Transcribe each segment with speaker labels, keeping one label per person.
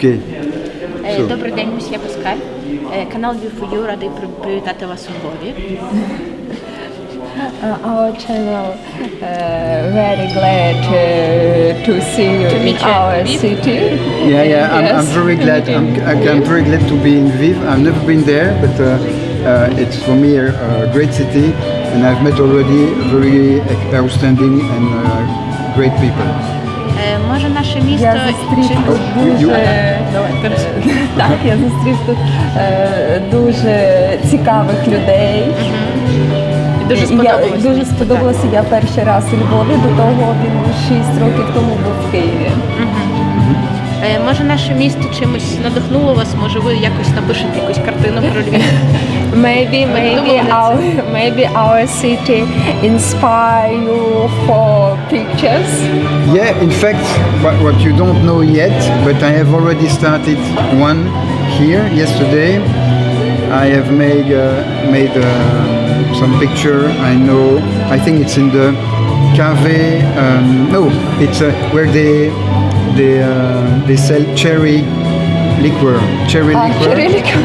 Speaker 1: Okay.
Speaker 2: Е,
Speaker 1: Що?
Speaker 2: Добрий день, місьє Паскаль. Е, Канал Віфою радий при- привітати вас у Львові.
Speaker 3: Uh, our channel uh, very glad uh, to see you in
Speaker 2: meet you
Speaker 3: our
Speaker 2: in Lviv.
Speaker 3: city.
Speaker 1: Yeah, yeah. I'm, I'm
Speaker 3: Yes.
Speaker 1: very glad. I'm, I'm very glad to be in Lviv. I've never been there, but uh, uh, it's for me a, a great city, and I've met already very outstanding and uh, great people.
Speaker 2: Може наше місто
Speaker 3: Я зустрів тут дуже так, я зустрів тут е, дуже цікавих людей.
Speaker 2: Дуже
Speaker 3: сподобалося. я дуже сподобалося. Я перший раз у Львові. До того він 6 років тому був в Києві.
Speaker 2: Е, Може наше місто чимось надихнуло вас, може ви якось напишете якусь картину про Львів.
Speaker 3: Maybe, maybe our maybe our city inspire you for pictures.
Speaker 1: Yeah, in fact, what, what you don't know yet, but I have already started one here yesterday. I have made uh, made uh, some picture. I know. I think it's in the cave. Um, no, it's uh, where they they uh, they sell cherry liquor. Cherry
Speaker 3: Ah,
Speaker 1: liquor.
Speaker 3: cherry liquor.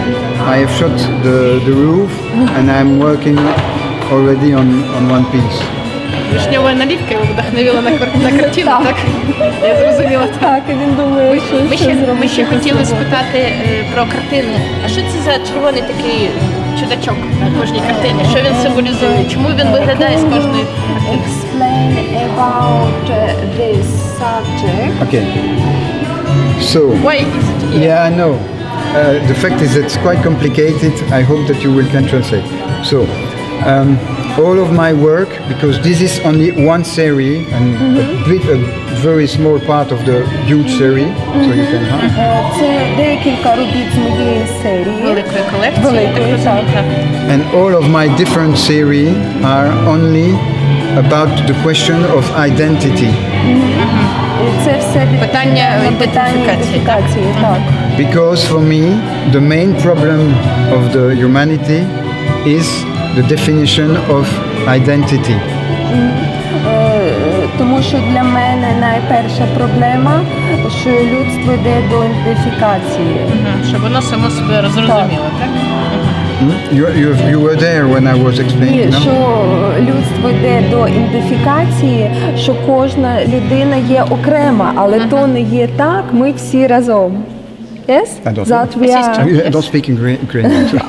Speaker 1: I have shot the the roof, and I'm working already on on one piece.
Speaker 2: Вишньова налівка його вдохновила на, кар- на картину,
Speaker 3: Так.
Speaker 2: так? Я зрозуміла.
Speaker 3: Так, і він думає, що
Speaker 2: Ми ще, ми ще хотіли спитати е, про картину. А що це за червоний такий чудачок на кожній картині? Що він символізує? Чому він виглядає з кожної картини?
Speaker 3: Explain about uh, this subject.
Speaker 1: Okay. So.
Speaker 2: Why is it here?
Speaker 1: Yeah, I know. Uh, the fact is it's quite complicated. I hope that you will can translate. So, um, all of my work, because this is only one series and a bit, a very small part of the huge series, so you can have.
Speaker 3: Е, Це декілька робіт з моєї серії.
Speaker 2: Великої колекції, я так
Speaker 3: Великої,
Speaker 2: розумію.
Speaker 3: так.
Speaker 2: так.
Speaker 1: And all of my different series are only about the question of identity.
Speaker 3: І Це все від-
Speaker 2: Питання
Speaker 3: на питання
Speaker 2: ідентифікації, так?
Speaker 3: ідентифікації, так.
Speaker 1: Because for me, the main problem of the humanity is the definition of identity.
Speaker 3: Тому що для мене найперша проблема, що людство йде до ідентифікації.
Speaker 2: Щоб воно само себе розрозуміло, так?
Speaker 1: Hmm? You, you, you were there when I was explaining.
Speaker 3: І
Speaker 1: no?
Speaker 3: що людство йде до ідентифікації, що кожна людина є окрема, але то не є так, ми всі разом. Yes?
Speaker 1: I don't
Speaker 3: That we are.
Speaker 1: I don't speak in Ukrainian.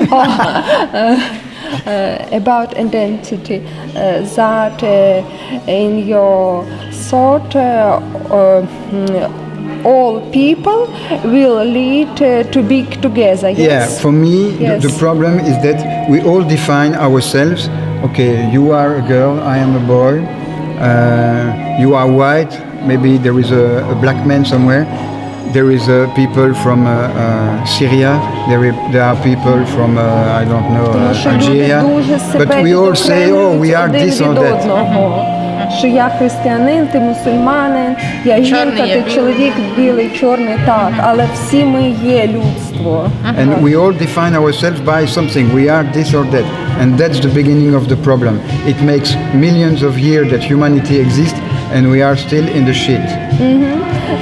Speaker 3: uh, about identity uh, that uh, in your thought uh, uh, mm, all people will lead uh, to be together. Yes.
Speaker 1: Yeah, for me, the, the problem is that we all define ourselves. Okay, you are a girl, I am a boy. Uh, you are white. Maybe there is a, a black man somewhere There is uh, people from uh, uh, Syria. There, i- there are people from uh, I don't know
Speaker 3: Тому
Speaker 1: uh,
Speaker 3: що люди
Speaker 1: Algeria.
Speaker 3: дуже себе
Speaker 1: But we all say, oh, we are
Speaker 3: відокремлюють
Speaker 1: this or
Speaker 3: один від
Speaker 1: that.
Speaker 3: одного. Що я християнин, ти мусульманин, я
Speaker 2: Чорний,
Speaker 3: жінка,
Speaker 2: я
Speaker 3: ти
Speaker 2: білий.
Speaker 3: чоловік, білий, чорний, так. Але всі ми є людство.
Speaker 1: And we all define ourselves by something. We are this or that. And that's the beginning of the problem. It makes millions of years that humanity exists and we are still in the shit.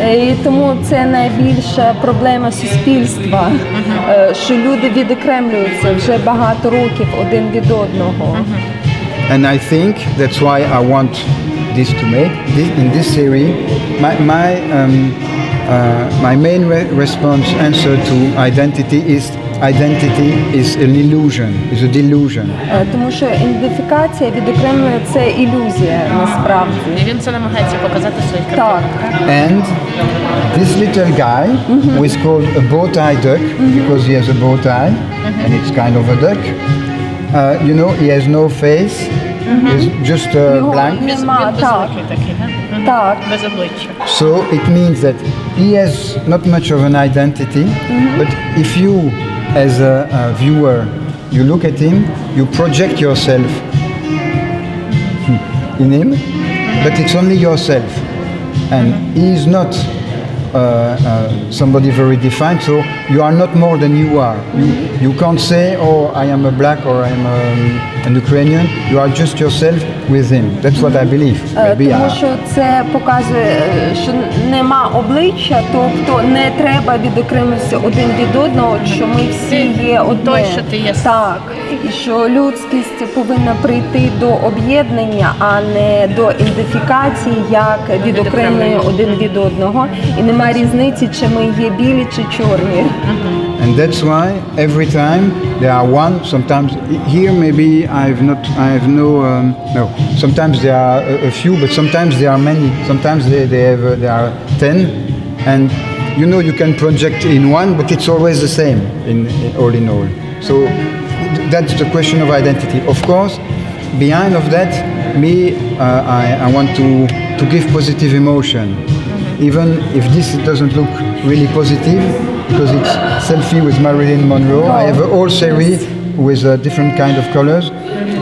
Speaker 3: Е, І тому це найбільша проблема суспільства, е, що люди відокремлюються вже багато років один від одного.
Speaker 1: And I think that's why I want this to make. This, in this series, my, my, um, uh, my main re- response answer to identity is identity is an illusion, is a delusion.
Speaker 3: Е, Тому що ідентифікація відокремлює це ілюзія насправді.
Speaker 2: І він це намагається показати в своїх
Speaker 3: Так.
Speaker 2: картинах.
Speaker 1: And this little guy, who is called a bow tie duck because he has a bow tie and it's kind of a duck, uh, you know, he has no face, he's just uh,
Speaker 3: Його
Speaker 1: blank.
Speaker 2: Без,
Speaker 3: Нема,
Speaker 2: він
Speaker 3: так.
Speaker 2: безликий такий, да? Мгм.
Speaker 3: Так.
Speaker 2: без обличчя.
Speaker 1: So it means that he has not much of an identity, but if you, as a, a viewer, you look at him, you project yourself in him, but it's only yourself, and he is not. Uh, uh, somebody very defined, so you are not more than you are. You, you can't say, "Oh, I am a black or I am a and Ukrainian, you are just yourself with him. That's what I believe.
Speaker 3: Е,
Speaker 1: Maybe
Speaker 3: Тому
Speaker 1: I-
Speaker 3: що це показує, е, що нема обличчя, тобто не треба відокремитися один від одного, що ми всі є одне.
Speaker 2: Той, що ти є.
Speaker 3: Так, і що людськість повинна прийти до об'єднання, а не до ідентифікації, як відокремлення один від одного. І нема різниці, чи ми є білі чи чорні.
Speaker 1: And that's why every time there are one. Sometimes here maybe I've not, I have no, um, no. Sometimes there are a, a few, but sometimes there are many. Sometimes they, they have, uh, there are ten, and you know you can project in one, but it's always the same in, in all in all. So that's the question of identity. Of course, behind of that, me, uh, I, I want to to give positive emotion, even if this doesn't look really positive, because it's selfie with Marilyn Monroe. I have a whole series with uh, different kind of colors,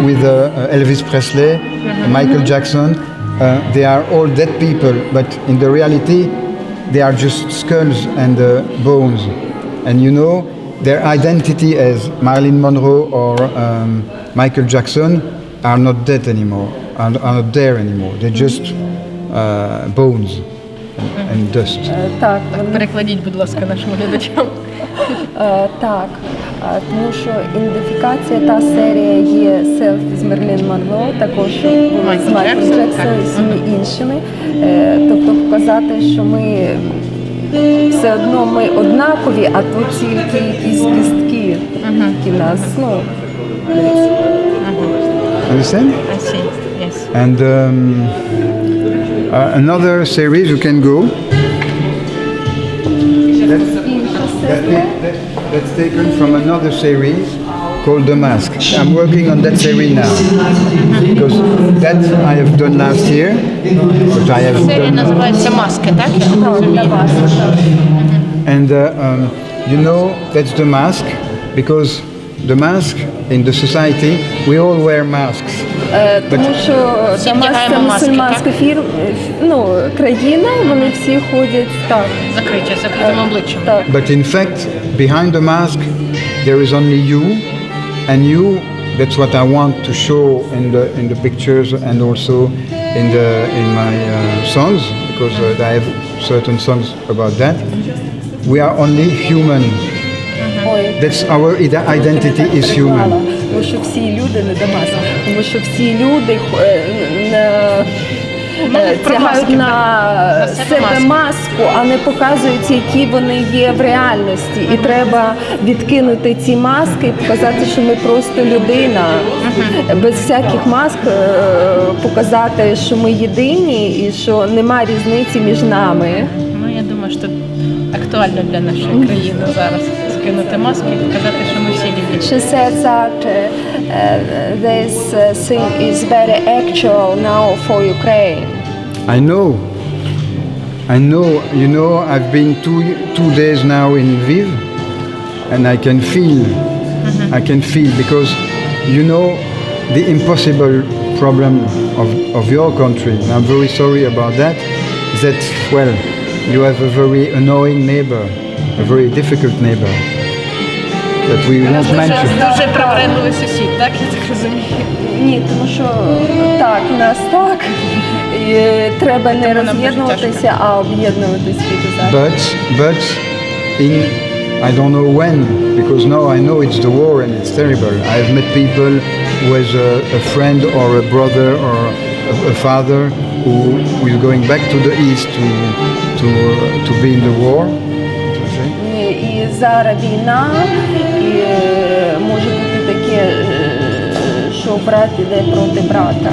Speaker 1: with uh, uh, Elvis Presley, Michael Jackson. Uh, they are all dead people, but in the reality, they are just skulls and uh, bones. And you know, their identity as Marilyn Monroe or um, Michael Jackson are not dead anymore, are, are not there anymore. They're just uh, bones and, dust.
Speaker 3: Е, Так,
Speaker 2: Перекладіть, будь ласка, нашим глядачам.
Speaker 3: Е, так, е, тому що ідентифікація та серія є селфі з Мерлін Монро, також з
Speaker 2: Майкл
Speaker 3: Майклом
Speaker 2: Джексон,
Speaker 3: Джексоном і іншими. Тобто показати, що ми все одно ми однакові, а тут тільки якісь кістки, які нас, ну,
Speaker 1: Understand?
Speaker 2: I see. Yes.
Speaker 1: And um, uh, another series you can go. That's, that- that- that's taken from another series called The Mask. I'm working on that series now because that I have done last year, but I have
Speaker 2: Серія
Speaker 1: done.
Speaker 2: називається маски, так? Я так
Speaker 3: для
Speaker 2: розумію.
Speaker 3: вас.
Speaker 1: And uh, um, you know that's the mask because the mask in the society we all wear masks.
Speaker 3: Е, Тому що
Speaker 2: Всі
Speaker 3: Дамас це
Speaker 2: вдягаємо маски,
Speaker 3: мусульманська фір, ну, країна, вони всі ходять так.
Speaker 2: Закриті, закритим обличчям.
Speaker 3: так.
Speaker 1: But in fact, behind the mask, there is only you, and you. That's what I want to show in the in the pictures and also in the in my uh, songs because uh, I have certain songs about that. We are only human. That's our ide- identity is human.
Speaker 3: Тому що всі люди не Дамас, тому що всі люди е, на- е, тягають на
Speaker 2: На себе
Speaker 3: себе маску, а не показують, які вони є в реальності. І треба відкинути ці маски і показати, що ми просто людина. Без всяких маск е, показати, що ми єдині і що нема різниці між нами.
Speaker 2: Ну, я думаю, що актуально для нашої країни зараз скинути маски і показати, що ми всі рівні.
Speaker 3: She said that uh, uh, this uh, thing is very actual now for Ukraine.
Speaker 1: I know. I know. You know, I've been two two days now in Lviv, and I can feel. I can feel because, you know, the impossible problem of, of your country. And I'm very sorry about that. That well, you have a very annoying neighbor, a very difficult neighbor that we won't
Speaker 2: Дуже,
Speaker 1: mention.
Speaker 2: дуже привередливий сусід, так? Я так розумію.
Speaker 3: Ні, тому що так, у нас так. І треба не
Speaker 2: Тому нам дуже
Speaker 3: роз'єднуватися, а об'єднуватися від
Speaker 1: But but in I don't know when because now I know it's the war and it's terrible. I've met people who has a, a friend or a brother or a, a father who, who is going back to the east to to uh, to be in the war.
Speaker 3: І зараз війна, і е, може бути таке, е, що брат іде проти брата.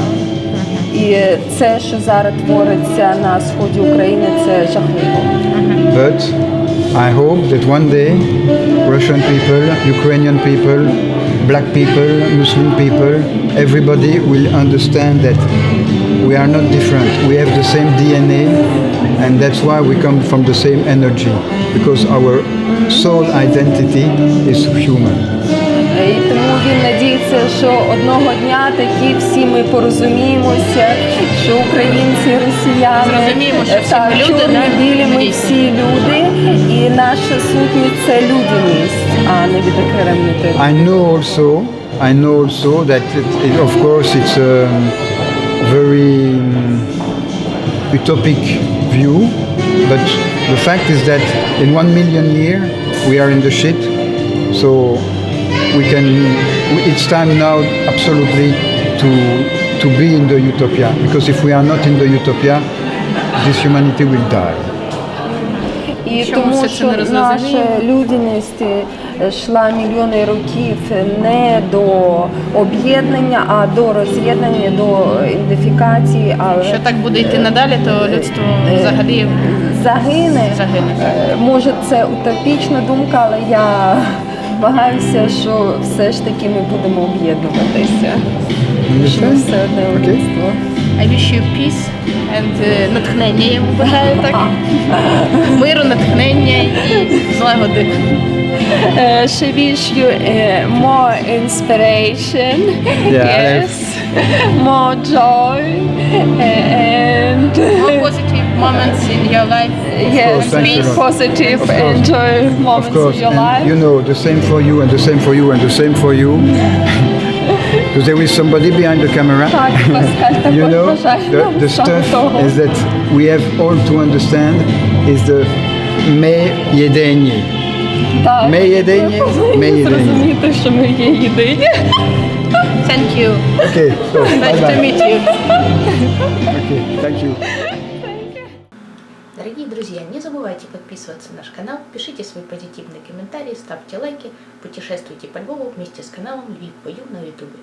Speaker 3: І це, що зараз твориться на сході України, це жахливо.
Speaker 1: But I hope that one day Russian people, Ukrainian people, black people, Muslim people, everybody will understand that we are not different. We have the same DNA and that's why we come from the same energy because our soul identity is human.
Speaker 3: І тому він надіється, що одного дня такі всі ми порозуміємося, що українці, росіяни,
Speaker 2: Зрозуміємо, що всі
Speaker 3: так,
Speaker 2: ми люди,
Speaker 3: чорні,
Speaker 2: да?
Speaker 3: білі, ми
Speaker 2: Дійсно.
Speaker 3: всі люди, і наша сутність це людяність, а не відокремити.
Speaker 1: I know also I know also that, it, it, of course, it's a very um, utopic view, but the fact is that in one million year we are in the shit, so we can. It's time now, absolutely, to to be in the utopia. Because if we are not in the utopia, this humanity will die.
Speaker 3: І
Speaker 2: Чому
Speaker 3: тому
Speaker 2: все це
Speaker 3: що
Speaker 2: не розуміємо?
Speaker 3: наша людяність е, йшла мільйони років не до об'єднання, а до роз'єднання, до ідентифікації. Але
Speaker 2: Що так буде йти надалі, то людство взагалі
Speaker 3: загине.
Speaker 2: загине.
Speaker 3: Е, Може, це утопічна думка, але я вагаюся, що все ж таки ми будемо об'єднуватися. Що все одне людство.
Speaker 2: I wish you peace and е, натхнення я бажаю так. Миру, натхнення і злагоди.
Speaker 3: Uh, she wish you uh, more inspiration,
Speaker 1: yeah,
Speaker 3: yes, more joy uh, and
Speaker 2: more positive moments in your life.
Speaker 3: Yes,
Speaker 1: course,
Speaker 3: positive
Speaker 1: and
Speaker 3: joy moments
Speaker 1: of course.
Speaker 3: in your
Speaker 1: and
Speaker 3: life.
Speaker 1: You know, the same for you and the same for you and the same for you. Because there is somebody behind the camera. you know, the, the stuff is that we have all to understand is the me jedenie.
Speaker 3: Так,
Speaker 1: ми єдині,
Speaker 3: ми повинні
Speaker 1: ми єдині.
Speaker 3: зрозуміти, що ми є єдині.
Speaker 2: Thank you.
Speaker 1: Okay, so bye
Speaker 2: Nice to
Speaker 1: bye.
Speaker 2: meet you.
Speaker 1: Okay, thank you.
Speaker 4: Дорогие друзья, не забывайте подписываться на наш канал, пишите свои позитивные комментарии, ставьте лайки, путешествуйте по Львову вместе с каналом Львив Пою на ютубе.